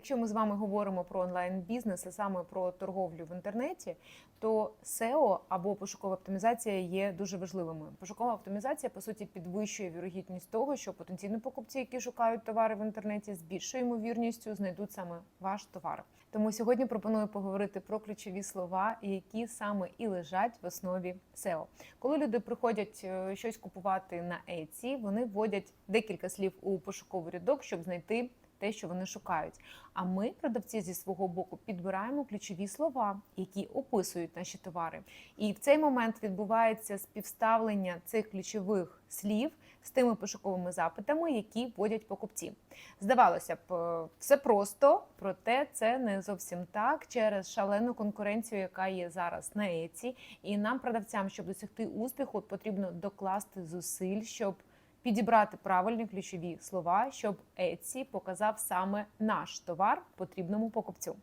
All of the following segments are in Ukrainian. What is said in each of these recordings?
Якщо ми з вами говоримо про онлайн-бізнес, а саме про торговлю в інтернеті, то SEO або пошукова оптимізація є дуже важливими. Пошукова оптимізація по суті підвищує вірогідність того, що потенційні покупці, які шукають товари в інтернеті, з більшою ймовірністю знайдуть саме ваш товар. Тому сьогодні пропоную поговорити про ключові слова, які саме і лежать в основі SEO. Коли люди приходять е, щось купувати на Etsy, вони вводять декілька слів у пошуковий рядок, щоб знайти те, що вони шукають. А ми, продавці, зі свого боку, підбираємо ключові слова, які описують наші товари. І в цей момент відбувається співставлення цих ключових слів з тими пошуковими запитами, які вводять покупці. Здавалося б, е, все просто, проте це не зовсім так через шалену конкуренцію, яка є зараз на Еці. І нам, продавцям, щоб досягти успіху, потрібно докласти зусиль, щоб підібрати правильні ключові слова, щоб Etsy показав саме наш товар потрібному покупцю.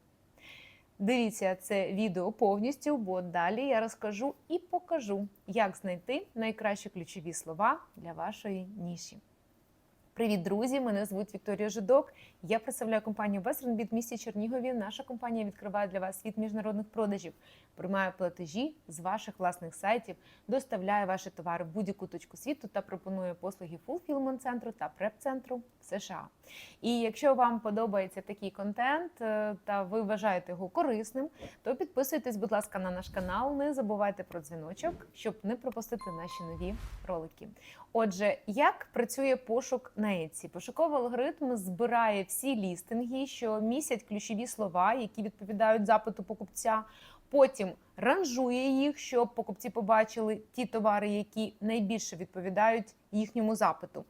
Дивіться це відео повністю, бо далі я розкажу і покажу, як знайти найкращі ключові слова для вашої ніші. Привіт, друзі! Мене звуть Вікторія Жидок. Я представляю компанію Вестернбіт в місті Чернігові. Наша компанія відкриває для вас світ міжнародних продажів, приймає платежі з ваших власних сайтів, доставляє ваші товари в будь-яку точку світу та пропонує послуги фулфілмент центру та преп-центру в США. І якщо вам подобається такий контент е, та ви вважаєте його корисним, то підписуйтесь, будь ласка, на наш канал. Не забувайте про дзвіночок, щоб не пропустити наші нові ролики. Отже, як працює пошук на Etsy? Пошуковий алгоритм збирає всі лістинги, що містять ключові слова, які відповідають запиту покупця. Потім ранжує їх, щоб покупці побачили ті товари, які найбільше відповідають їхньому запиту.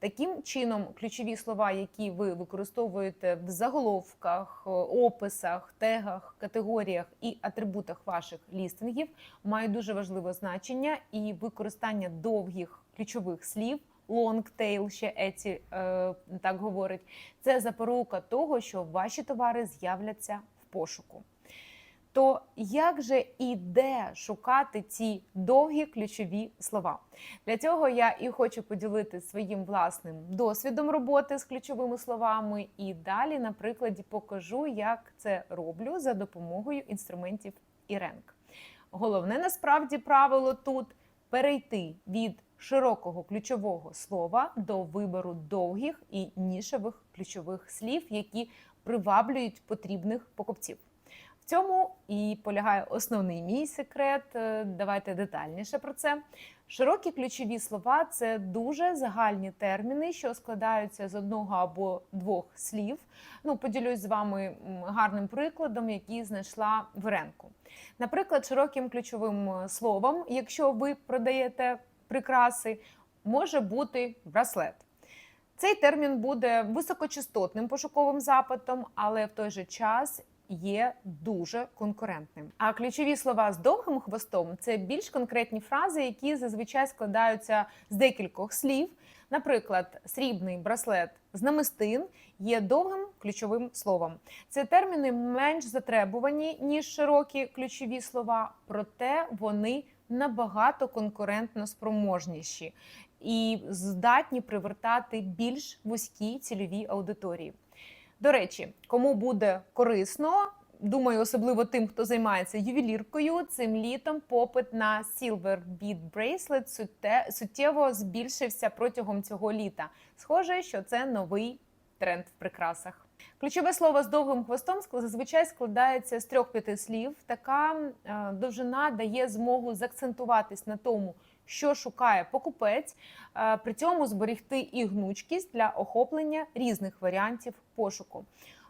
Таким чином, ключові слова, які ви використовуєте в заголовках, описах, тегах, категоріях і атрибутах ваших лістингів, мають дуже важливе значення, і використання довгих ключових слів. Tail, ще Еці е, так говорить, це запорука того, що ваші товари з'являться в пошуку. То як же і де шукати ці довгі ключові слова? Для цього я і хочу поділитися своїм власним досвідом роботи з ключовими словами, і далі, на прикладі, покажу, як це роблю за допомогою інструментів Іренк. Головне насправді правило тут перейти від широкого ключового слова до вибору довгих і нішевих ключових слів, які приваблюють потрібних покупців. Цьому і полягає основний мій секрет. Е, Давайте детальніше про це. Широкі ключові слова це дуже загальні терміни, що складаються з одного або двох слів. Ну, поділюсь з вами гарним прикладом, який знайшла в ринку. Наприклад, широким ключовим е, словом, якщо ви продаєте прикраси, може бути браслет. Цей термін буде високочастотним пошуковим запитом, але в той же час є дуже конкурентним. А ключові слова з довгим хвостом це більш конкретні фрази, які зазвичай складаються з декількох слів. Наприклад, срібний браслет з намистин є довгим ключовим словом. Це терміни менш затребувані ніж широкі ключові слова, проте вони набагато конкурентно спроможніші і здатні привертати більш вузькі цільові аудиторії. До речі, кому буде корисно, думаю, особливо тим, хто займається ювеліркою, цим літом попит на Silver Bead Bracelet суттєво збільшився протягом цього літа. Схоже, що це новий тренд в прикрасах. Ключове слово з довгим хвостом зазвичай складається з трьох-п'яти слів. Така е, довжина дає змогу заакцентуватись на тому, що шукає покупець, е, при цьому зберегти і гнучкість для охоплення різних варіантів пошуку.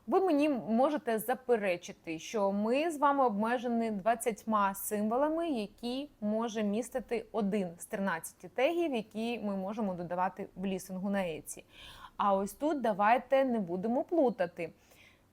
Ви мені можете заперечити, що ми з вами обмежені 20 символами, які може містити один з 13 тегів, які ми можемо додавати в лісингу на Еці. А ось тут давайте не будемо плутати.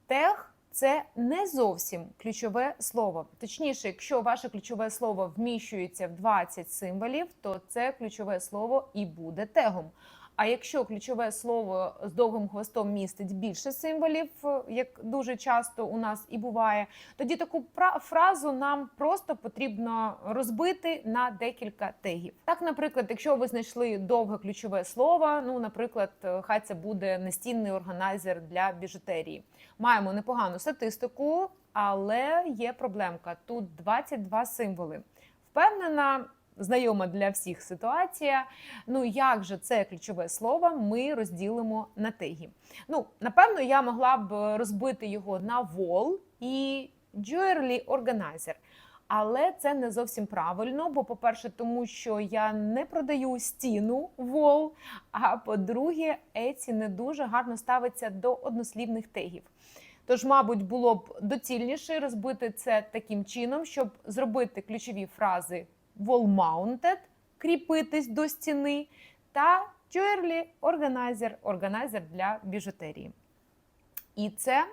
Тег це не зовсім ключове слово. Точніше, якщо ваше ключове слово вміщується в 20 символів, то це ключове слово і буде тегом. А якщо ключове слово з довгим хвостом містить більше символів, е, як дуже часто у нас і буває, тоді таку фразу нам просто потрібно розбити на декілька тегів. Так, наприклад, якщо ви знайшли довге ключове слово, ну, наприклад, е, хай це буде настінний органайзер для біжутерії. Маємо непогану статистику, але є проблемка. Тут 22 символи. Впевнена, знайома для всіх ситуація. Ну як же це ключове слово ми розділимо на теги? Ну, напевно, я могла б розбити його на wall і jewelry organizer. Але це не зовсім правильно. Бо, по-перше, тому що я не продаю стіну wall, а по-друге, Etsy не дуже гарно ставиться до однослівних тегів. Тож, мабуть, було б доцільніше розбити це таким чином, щоб зробити ключові фрази wall-mounted, кріпитись до стіни, та jewelry organizer, органайзер для біжутерії. І це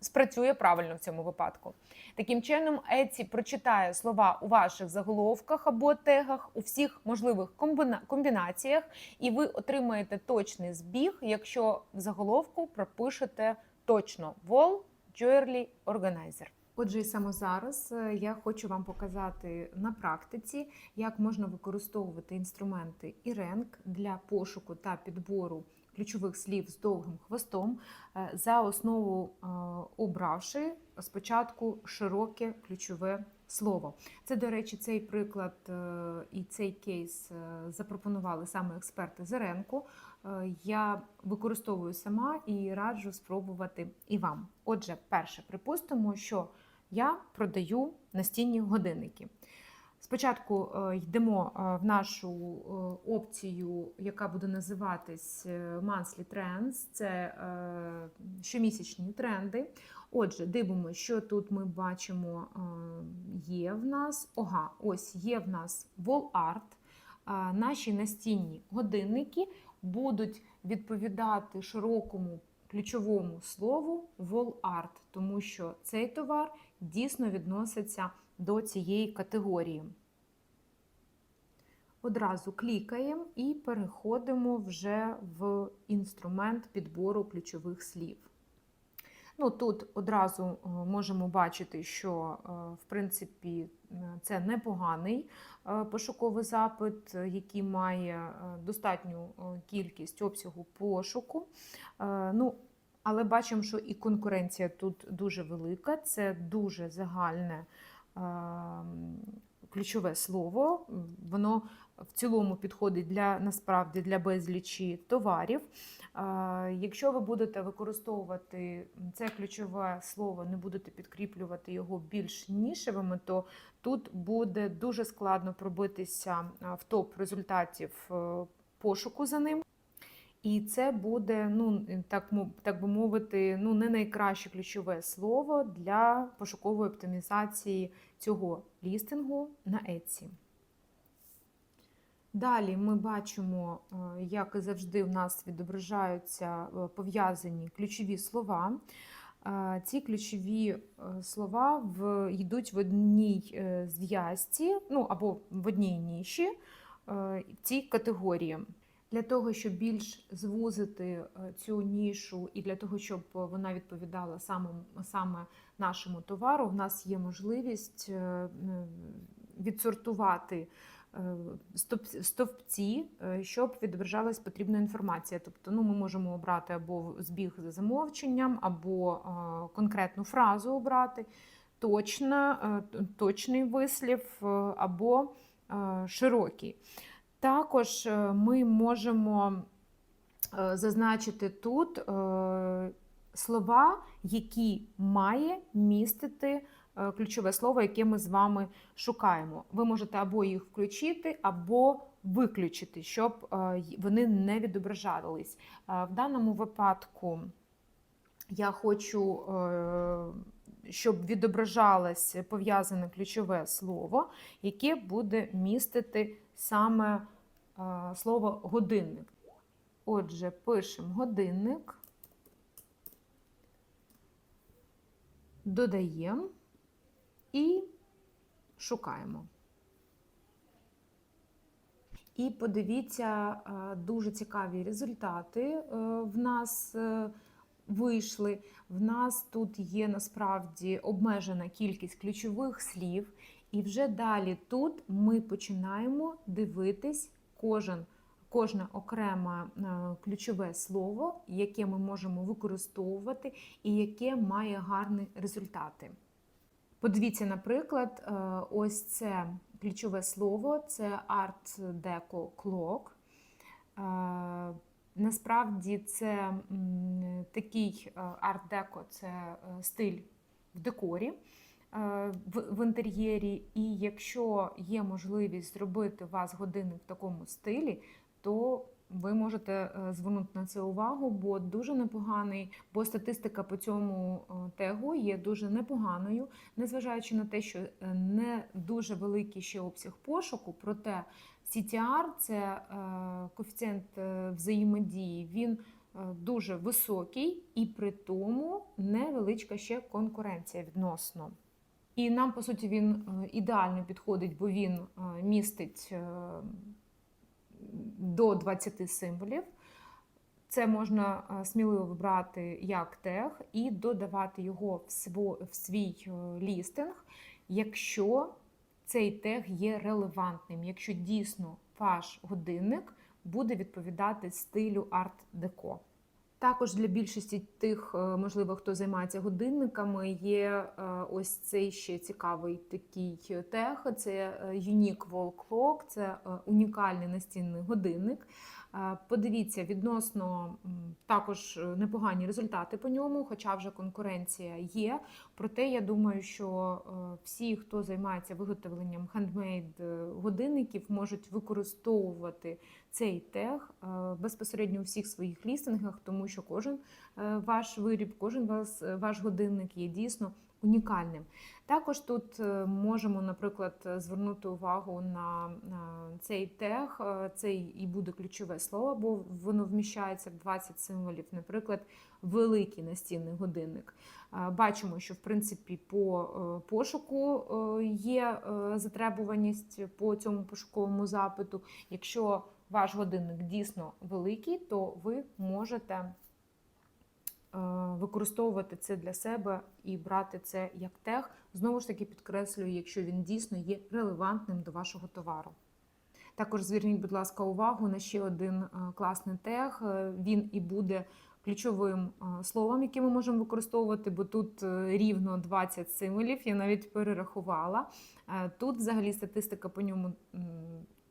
спрацює правильно в цьому випадку. Таким чином, Etsy прочитає слова у ваших заголовках або тегах у всіх можливих комбіна- комбінаціях, і ви отримаєте точний збіг, якщо в заголовку пропишете точно Wall Jewelry Organizer. Отже, саме зараз е, я хочу вам показати на практиці, як можна використовувати інструменти IRENC для пошуку та підбору ключових слів з довгим хвостом, е, за основу е, обравши спочатку широке ключове слово. Це, до речі, цей приклад і цей кейс запропонували саме експерти з. Е, Я використовую сама і раджу спробувати і вам. Отже, перше, припустимо, що я продаю настінні годинники. Спочатку е, йдемо е, в нашу е, опцію, яка буде називатись Monthly Trends, це щомісячні тренди. Отже, дивимося, що тут ми бачимо, є в нас. Ага, ось є в нас Wall Art. Наші настінні годинники будуть відповідати широкому ключовому слову Art, тому що цей товар дійсно відноситься до цієї категорії. Одразу клікаємо і переходимо вже в інструмент підбору ключових слів. Ну, Тут одразу е, можемо бачити, що е, в принципі е, це непоганий пошуковий запит, який має достатню кількість обсягу пошуку. Ну, але бачимо, що і конкуренція тут дуже велика, це дуже загальне е, ключове слово. Воно в цілому підходить для насправді для безлічі товарів. Якщо ви будете використовувати це ключове слово, не будете підкріплювати його більш нішевими, то тут буде дуже складно пробитися в топ результатів е, пошуку за ним. І це буде, ну так так би мовити, ну не найкраще ключове слово для пошукової оптимізації цього лістингу на Etsy. Далі ми бачимо, е, як і завжди, у нас відображаються е, пов'язані ключові слова. Е, Ці ключові слова в, йдуть в одній зв'язці, ну або в одній ніші в цій категорії. Для того, щоб більш звузити е, цю нішу і для того, щоб вона відповідала саме, саме нашому товару, в нас є можливість е, відсортувати е, стовпці, щоб відображалась потрібна інформація. Тобто, ну, ми можемо обрати або збіг за замовченням, або конкретну фразу обрати, точна, точний вислів, або широкий. Також е, ми можемо е, зазначити тут е, слова, які має містити ключове слово, яке ми з вами шукаємо. Ви можете або їх включити, або виключити, щоб вони не відображались. В даному випадку я хочу, щоб відображалось пов'язане ключове слово, яке буде містити саме слово годинник. Отже, пишемо годинник, додаємо і шукаємо. І подивіться, дуже цікаві результати е, в нас е, вийшли. В нас тут є насправді обмежена кількість ключових слів, і вже далі тут ми починаємо дивитись кожен. Кожне окреме е, ключове слово, яке ми можемо використовувати і яке має гарні результати. Подивіться, наприклад, е, ось це ключове слово це Art Deco Clock. Е, Насправді це такий арт-деко, це стиль в декорі в, в інтер'єрі. І якщо є можливість зробити у вас годинник в такому стилі, то ви можете е, звернути на це увагу, бо дуже непоганий, бо статистика по цьому е, тегу є дуже непоганою, незважаючи на те, що е, не дуже великий ще обсяг пошуку, проте CTR – це е, коефіцієнт е, взаємодії, він е, дуже високий і при тому невеличка ще конкуренція відносно. І нам, по суті, він е, ідеально підходить, бо він е, містить е, до 20 символів. Це можна сміливо вибрати як тег і додавати його в свій лістинг, якщо цей тег є релевантним, якщо дійсно ваш годинник буде відповідати стилю арт-деко. Також для більшості тих, е, можливо, хто займається годинниками, є е, ось цей ще цікавий такий тех. Це е, Unique Wall Clock, це е, унікальний настінний годинник. Е, Подивіться, відносно також е, непогані результати по ньому, хоча вже конкуренція є. Проте я думаю, що е, всі, хто займається виготовленням хендмейд е, годинників, можуть використовувати цей тег безпосередньо у всіх своїх лістингах, тому що кожен ваш виріб, кожен ваш годинник є дійсно унікальним. Також тут е, можемо, наприклад, звернути увагу на цей тег. Е, Це і буде ключове слово, бо воно вміщається в 20 символів. Наприклад, великий настінний годинник. Е, Бачимо, що в принципі по пошуку є затребуваність по цьому пошуковому запиту. Якщо ваш годинник дійсно великий, то ви можете використовувати це для себе і брати це як тег. Знову ж таки підкреслюю, якщо він дійсно є релевантним до вашого товару. Також зверніть, будь ласка, увагу на ще один е, класний тег. Е, Він і буде ключовим е, словом, яке ми можемо використовувати, бо тут е, рівно 20 символів, я навіть перерахувала. Е, Тут взагалі статистика по ньому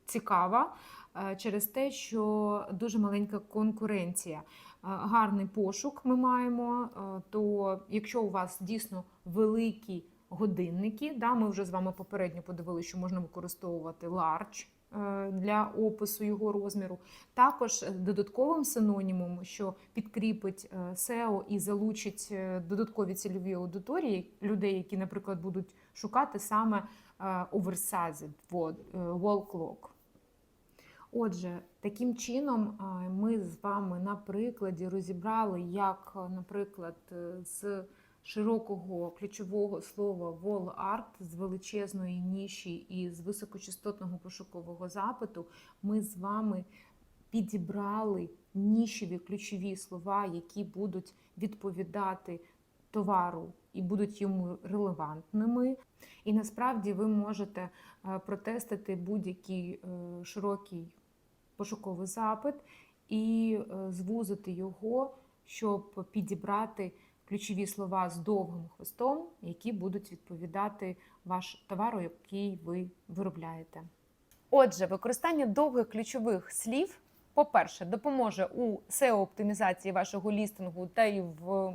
цікава е, через те, що дуже маленька конкуренція. Е, Гарний пошук ми маємо. е, То якщо у вас дійсно великі годинники, да, ми вже з вами попередньо подивилися, що можна використовувати large е, для опису його розміру. Також додатковим синонімом, що підкріпить SEO і залучить додаткові цільові аудиторії людей, які, наприклад, будуть шукати саме е, wall clock. Отже, таким чином ми з вами на прикладі розібрали, як, наприклад, е, з широкого ключового слова wall art, з величезної ніші і з високочастотного пошукового запиту, ми з вами підібрали нішеві ключові слова, які будуть відповідати товару і будуть йому релевантними. І насправді ви можете е, протестити будь-який е, широкий пошуковий запит і е, звузити його, щоб підібрати ключові слова з довгим хвостом, які будуть відповідати ваш товару, який ви виробляєте. Отже, використання довгих ключових слів, по-перше, допоможе у SEO-оптимізації вашого лістингу та й в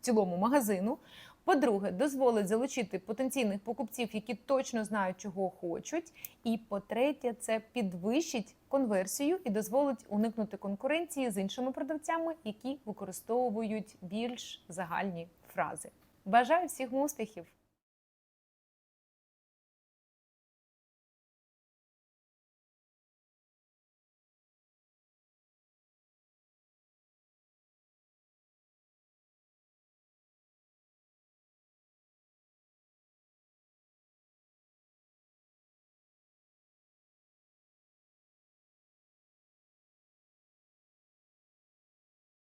цілому магазину. По-друге, дозволить залучити потенційних покупців, які точно знають, чого хочуть. І по-третє, це підвищить конверсію і дозволить уникнути конкуренції з іншими продавцями, які використовують більш загальні фрази. Бажаю всіх успіхів!